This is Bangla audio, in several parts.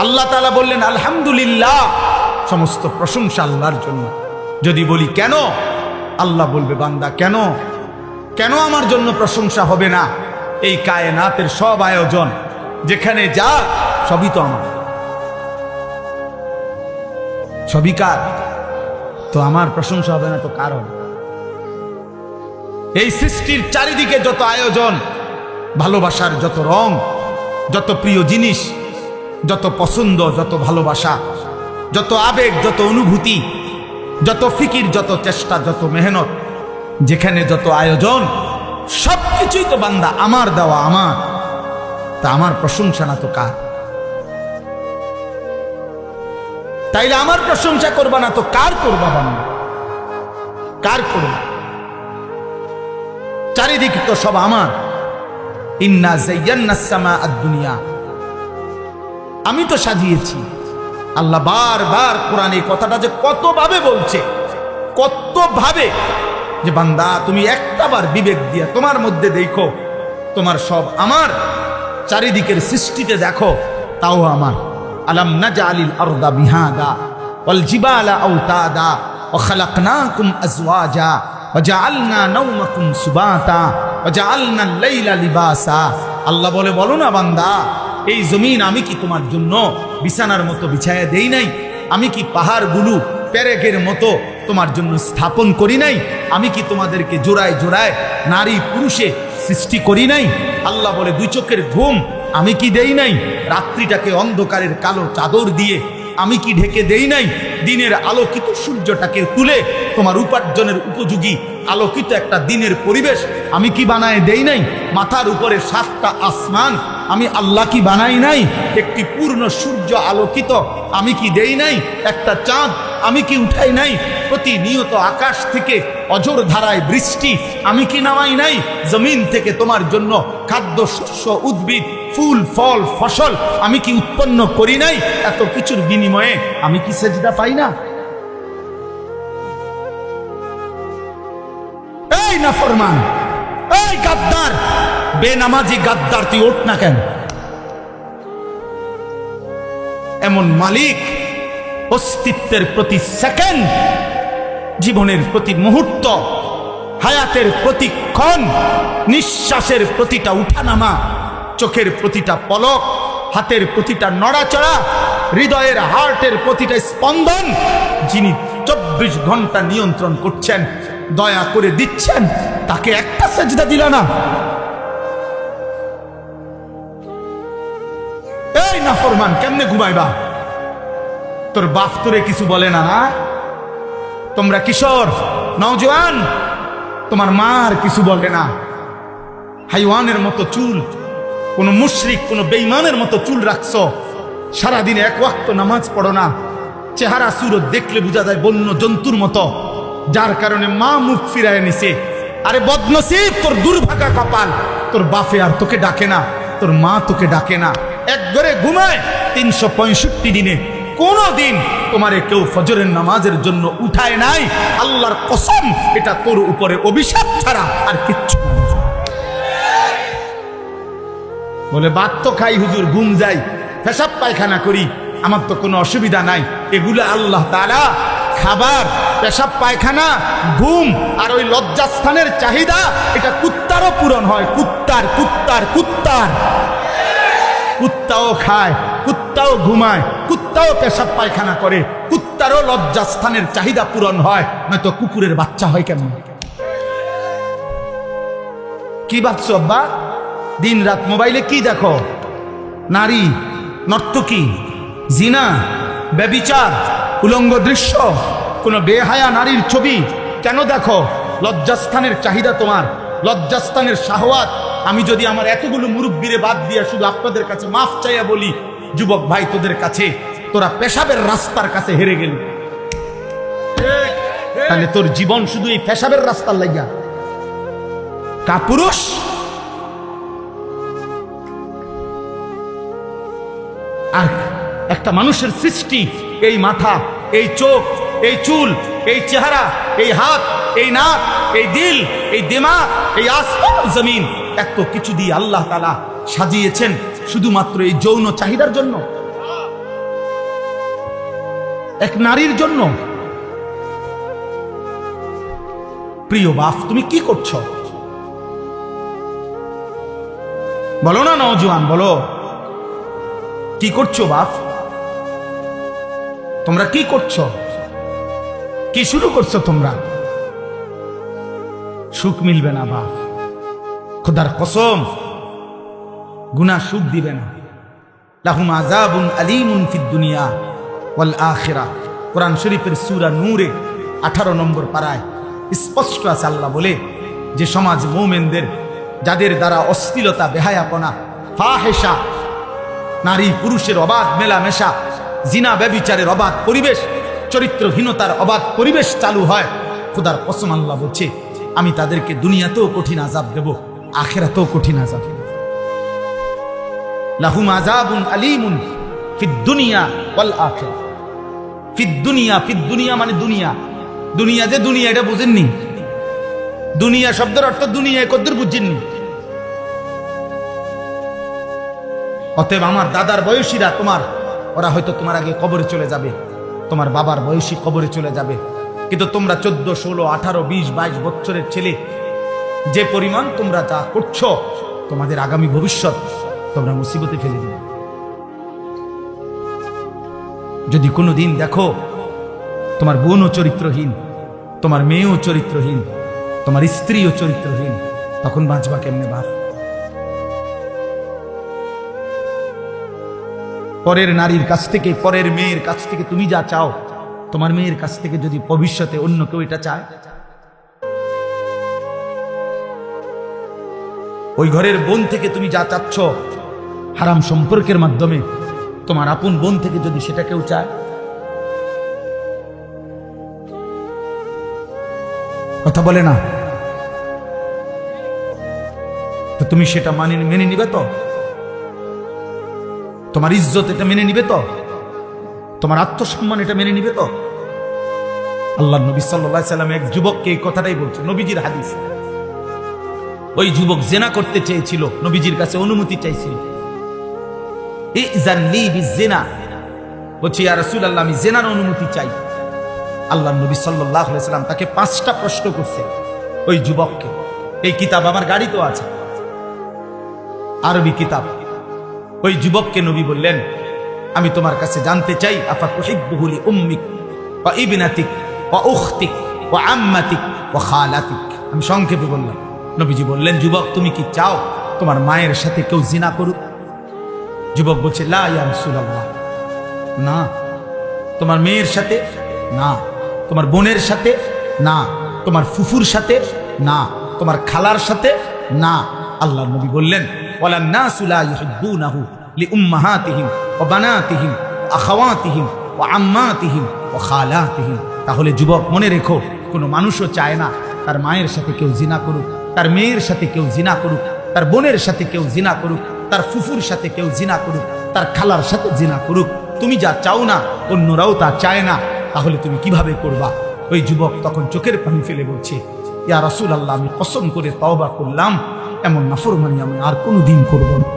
আল্লাহ তালা বললেন, আলহামদুলিল্লাহ। সমস্ত প্রশংসা আল্লাহর জন্য। যদি বলি, কেন? আল্লাহ বলবে, বান্দা, কেন? কেন আমার জন্য প্রশংসা হবে না? এই কায়নাতের সব আয়োজন, যেখানে যা, সবই তো আমার। সবই কার? তো আমার প্রশংসা হবে না, তো কারণ? এই সৃষ্টির চারিদিকে যত আয়োজন, ভালোবাসার যত রং, যত প্রিয় জিনিস যত পছন্দ, যত ভালোবাসা, যত আবেগ, যত অনুভূতি, যত ফিকির, যত চেষ্টা, যত মেহনত, যেখানে যত আয়োজন সব কিছুই তো বান্দা আমার দেওয়া, আমার। তা আমার প্রশংসা না তো কার? তাইলে আমার প্রশংসা করবা না তো কার করবা বান্দা? কার করবা? চারিদিকে তো সব আমার। ইন্না জাইয়ান্না সামা দুনিয়া। আমি তো সাজিয়েছি। আল্লাহ বারবার কোরআন এই কথাটা যে কতভাবে বলছে, কতভাবে যে বান্দা, তুমি একটাবার বিবেক দিয়া তোমার মধ্যে দেখো, তোমার সব আমার চারিদিকের সৃষ্টিতে দেখো, তাও আমার। আলাম না জালিল আরদা বিহাদা অল জিবালা আউতাদা অখালাকনাকুম আজওয়াজা অজাআলনা নাওমাকুম সুবাতা অজাআলনা লাইলা লিবাসা। আল্লাহ বলে, বলো না বান্দা এই জমিন আমি কি তোমার জন্য বিছানার মতো বিছায়া দেই নাই? আমি কি পাহাড়গুলো প্যারেকের মতো তোমার জন্য স্থাপন করি নাই? আমি কি তোমাদেরকে জোড়ায় জোড়ায় নারী পুরুষে সৃষ্টি করি নাই? আল্লাহ বলে, দুই চোখের ঘুম আমি কি দেই নাই? রাত্রিটাকে অন্ধকারের কালো চাদর দিয়ে আমি কি ঢেকে দেই নাই? দিনের আলোকিত সূর্যটাকে তুলে তোমার উপার্জনের উপযোগী আলোকিত একটা দিনের পরিবেশ আমি কি বানায় দেই নাই? মাথার উপরে সাতটা আসমান আমি আল্লাহ কি বানাই নাই? একটি পূর্ণ সূর্য আলোকিত আমি কি দেই নাই? একটা চাঁদ আমি কি উঠাই নাই? প্রতিনিয়ত আকাশ থেকে অজর ধারায় বৃষ্টি আমি কি নামাই নাই? জমিন থেকে তোমার জন্য খাদ্য শস্য উদ্ভিদ, ফুল, ফল, ফসল আমি কি উৎপন্ন করি নাই? এত কিছুর বিনিময়ে আমি কি সেজদা পাই না? এই না ফরমান বেনামাজি গাদ্দার, তুই ওঠ না কেন? এমন মালিক অস্তিত্বের প্রতি সেকেন্ড জীবনের প্রতি মুহূর্ত, হায়াতের প্রতিক্ষণ নিঃশ্বাসের প্রতিটা উঠানামা, চোখের প্রতিটা পলক, হাতের প্রতিটা নড়াচড়া, হৃদয়ের হার্টের প্রতিটা স্পন্দন, যিনি চব্বিশ ঘণ্টা নিয়ন্ত্রণ করছেন, দয়া করে দিচ্ছেন, তাকে একটা সেজদা দিল না। এই না ফরমান কেমনে ঘুমাইবা? তোর বাপ তোরে কিছু বলে না না? তোমরা কিশোর, নওজোয়ান, তোমার মার কিছু বলে না। হাইওয়ানের মতো চুল, কোন মুশরিক, কোন বেইমানের মতো চুল রাখছো। সারাদিন এক ওয়াক্ত নামাজ পড়ো না। চেহারা সুরত দেখলে বোঝা যায় বন্য জন্তুর মতো। যার কারণে মা মুখ ফিরায় নিছে। আরে বদনসিব, তোর দুর্ভাগা কপাল। তোর বাফে আর তোকে ডাকে না, তোর মা তোকে ডাকে না। এক ঘরে ঘুমায় তিনশো পঁয়ষট্টি দিনে। কোনো দিন তোমারে কেউ ফজরের নামাজের জন্য উঠায় নাই। আল্লাহর কসম, এটা তোর উপরে অভিশাপ ছাড়া আর কিচ্ছু বলে, বাদ তো খাই হুজুর, ঘুম যাই। পেশাব পায়খানা করি, আমার তো কোনো অসুবিধা নাই। এগুলো আল্লাহ তারা খাবার, পেশাব পায়খানা, ঘুম আর ওই লজ্জাস্থানের চাহিদা, এটা কুত্তারও পূরণ হয়। কুত্তার কুত্তার কুত্তার। কুত্তাও খায়, কুত্তাও ঘুমায়, কুত্তাও পেশাব পায়খানা করে, কুত্তারও লজ্জাস্থানের চাহিদা পূরণ হয়, নয়তো কুকুরের বাচ্চা হয় কেমন? কি ভাবছ আব্বা? দিন রাত মোবাইলে কি দেখো? নারী, নর্তকী, জিনা, ব্যবিচার, উলঙ্গ দৃশ্য, কোনো বেহায়া নারীর ছবি কেন দেখো? লজ্জাস্থানের চাহিদা তোমার, লজ্জাস্থানের শাহওয়াত আমি যদি আমার এতগুলো মুরব্বীরে বাদ দিয়ে শুধু আপনাদের কাছে মাফ চাইয়া বলি, যুবক ভাই তোদের কাছে, তোরা পেশাবের রাস্তার কাছে হেরে গেলি। তাহলে তোর জীবন শুধু এই পেশাবের রাস্তার লাগিয়া কাপুরুষ! আর একটা মানুষের সৃষ্টি, এই মাথা, এই চোখ, এই চুল, এই চেহারা, এই হাত, এই নাক, এই দিল, এই দিমাগ এই আসমান জমিন। এত কিছু দিয়ে আল্লাহ তালা সাজিয়েছেন শুধুমাত্র এই যৌন চাহিদার জন্য। এক নারীর জন্য। প্রিয় বাপ, তুমি কি করছ? বলো না নওজোয়ান, বলো। কি করছ বাপ? তোমরা কি করছ? কি শুরু করছ তোমরা? সুখ মিলবে না বাপ। খোদার কসম। গুনা সুখ দিবে না। লাহুম আজাবুন আলিমুন ফিদ দুনিয়া ওয়াল আখিরা। কোরআন শরীফের সূরা নূরে 18 নম্বর পারায় স্পষ্ট আছে আল্লাহ বলে যে সমাজ মোমেনদের, যাদের দ্বারা অশ্লীলতা, বেহায়াপনা ফাহেসা নারী পুরুষের অবাধ মেলামেশা, জিনা ব্যবিচারের অবাধ পরিবেশ, চরিত্রহীনতার অবাধ পরিবেশ চালু হয়, খুদার কসম আল্লাহ বলছে, আমি তাদেরকে দুনিয়াতেও কঠিন আজাব দেব। আখেরাতেও কঠিন আজাব লাহুম আজাবুন আলিমুন ফিদ দুনিয়া ওয়াল আখিরা ফিদ দুনিয়া ফিদ দুনিয়া মানে দুনিয়া। দুনিয়া যে দুনিয়া, এটা বুঝেননি? দুনিয়া শব্দের অর্থ দুনিয়া কদ্দুর বুঝছেননি অতএব আমার দাদার বয়সীরা তোমার, ওরা হয়তো তোমার আগে কবরে চলে যাবে। তোমার বাবার বয়সী কবরে চলে যাবে। কিন্তু তোমরা চোদ্দ, ষোলো, আঠারো, বিশ, বাইশ বছরের ছেলে যে পরিমাণ তোমরা যা করছ, তোমাদের আগামী ভবিষ্যৎ তোমরা মুসিবতে ফেলে দিবে। যদি কোনো দিন দেখো তোমার বোনও চরিত্রহীন, তোমার মেয়েও চরিত্রহীন, তোমার স্ত্রীও চরিত্রহীন, তখন বাঁচবা কেমনে বাপ? পরের নারীর কাছ থেকে, পরের মেয়ের কাছ থেকে তুমি যা চাও, তোমার মেয়ের কাছ থেকে যদি ভবিষ্যতে অন্য কেউ এটা চায় ওই ঘরের বোন থেকে তুমি যা চাচ্ছ, হারাম সম্পর্কের মাধ্যমে, তোমার আপন বোন থেকে যদি সেটা কেউ চায়। কথা বলে না। তো তুমি সেটা মানে মেনে নিবে তো? তোমার ইজ্জত এটা মেনে নিবে তো? তোমার আত্মসম্মান এটা মেনে নিবে তো? আল্লাহ নবী সাল্লাহ সাল্লাম এক যুবককে এই কথাটাই বলছে, নবীজির হাদিস। ওই যুবক জেনা করতে চেয়েছিল, নবীজির কাছে অনুমতি চাইছিল। বিজেনা। বলছি, ইয়া আমি জেনার অনুমতি চাই। আল্লাহ নবী সাল্লাল্লাহু সাল্লাম তাকে পাঁচটা প্রশ্ন করছে ওই যুবককে। এই কিতাব আমার গাড়িতেও আছে। আরবি কিতাব। ওই যুবককে নবী বললেন, আমি তোমার কাছে জানতে চাই, আফা তুহিব্বুহুলি উম্মিক ওয়া ইবনাতিক ওয়া উখতিক ওয়া আম্মাতিক ওয়া খালাতিক। আমি সংক্ষেপে বললাম নবীজি বললেন, যুবক, তুমি কি চাও তোমার মায়ের সাথে কেউ জিনা করুক? যুবক বলছে, লা ইয়া রাসূলুল্লাহ। না। তোমার মেয়ের সাথে? না। তোমার বোনের সাথে? না। তোমার ফুফুর সাথে? না। তোমার খালার সাথে? না। আল্লাহ নবী বললেন তাহলে যুবক, মনে রেখো, কোনো মানুষও চায় না তার মায়ের সাথে কেউ জিনা করুক। তার মেয়ের সাথে কেউ জিনা করুক, তার বোনের সাথে কেউ জিনা করুক, তার ফুফুর সাথে কেউ জিনা করুক, তার খালার সাথে জিনা করুক, তুমি যা চাও না, অন্যরাও তা চায় না, তাহলে তুমি কীভাবে করবা? ওই যুবক তখন চোখের পানি ফেলে বলছে, ইয়া রাসূল আল্লাহ আমি কসম করে তওবা করলাম, এমন নাফরমানি আমি আর কোনো দিন করব না।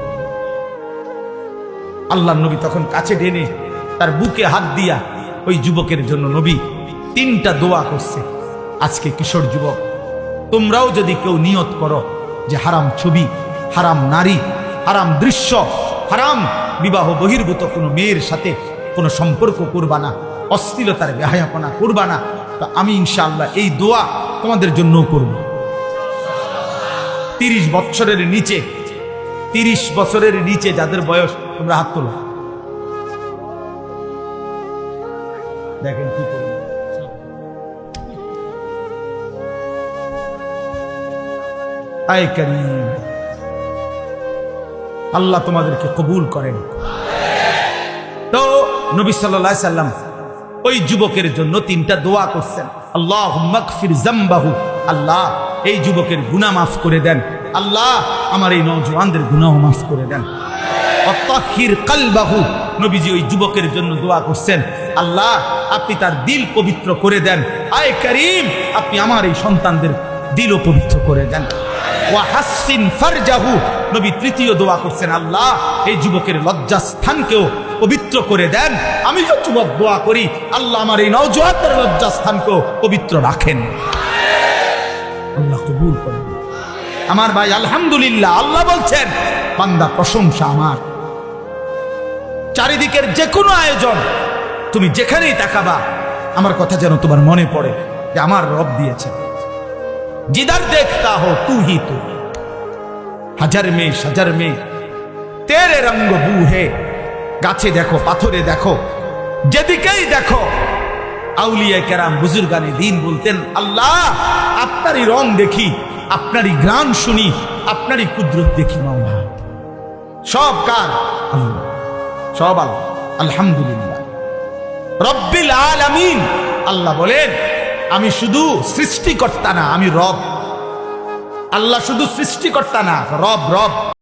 আল্লাহ নবী তখন কাছে ডেনে তার বুকে হাত দিয়া ওই যুবকের জন্য নবী তিনটা দোয়া করছে। আজকে কিশোর যুবক তোমরাও যদি কেউ নিয়ত করো যে হারাম ছবি, হারাম নারী, হারাম দৃশ্য, হারাম বিবাহ বহির্ভূত কোনো মেয়ের সাথে কোনো সম্পর্ক করবা না, অশ্লীলতার বেহায়াপনা করবা না, তা আমি ইনশাআল্লাহ এই দোয়া তোমাদের জন্যও করব। তিরিশ বছরের নিচে, তিরিশ বছরের নিচে যাদের বয়স তোমরা হাত তোলো। দেখেন কি করব। আল্লাহ তোমাদেরকে কবুল করেন। তো নবী সাল্লাম ওই যুবকের জন্য তিনটা দোয়া করছেন। আল্লাহ মকফির জাম্বাহু। আল্লাহ, এই যুবকের গুনাহ মাফ করে দেন। আল্লাহ, আমার এই নৌজওয়ানদের গুনাহ মাফ করে দেন। কালবাহু। নবীজি ওই যুবকের জন্য দোয়া করছেন। আল্লাহ, আপনি তার দিল পবিত্র করে দেন। আয় করিম, আপনি আমার এই সন্তানদের দিলও পবিত্র করে দেন। আমার ভাই, আলহামদুলিল্লাহ। আল্লাহ বলছেন, বান্দা, প্রশংসা আমার। চারিদিকের যে কোনো আয়োজন তুমি যেখানেই তাকাবা, আমার কথা যেন তোমার মনে পড়ে যে আমার রব দিয়েছে जिधर देखता हो तू ही तू হাজার মেয়ে সাজার মেয়ে তেরে রঙ্গ বু হে গাছে দেখো পাথরে দেখো যেদিকেই দেখো আউলিয়া কেরাম বুজুর্গানে দিন বলতেন আল্লাহ আপনারই রং দেখি আপনারই গ্রাম শুনি আপনারই কুদরত দেখি মাওলা সব কার আল্লাহ সব আল্লাহ আলহামদুলিল্লাহ রব্বিল আলামিন আল্লাহ বলেন আমি শুধু সৃষ্টিকর্তা না আমি রব। আল্লাহ শুধু সৃষ্টিকর্তা না রব রব।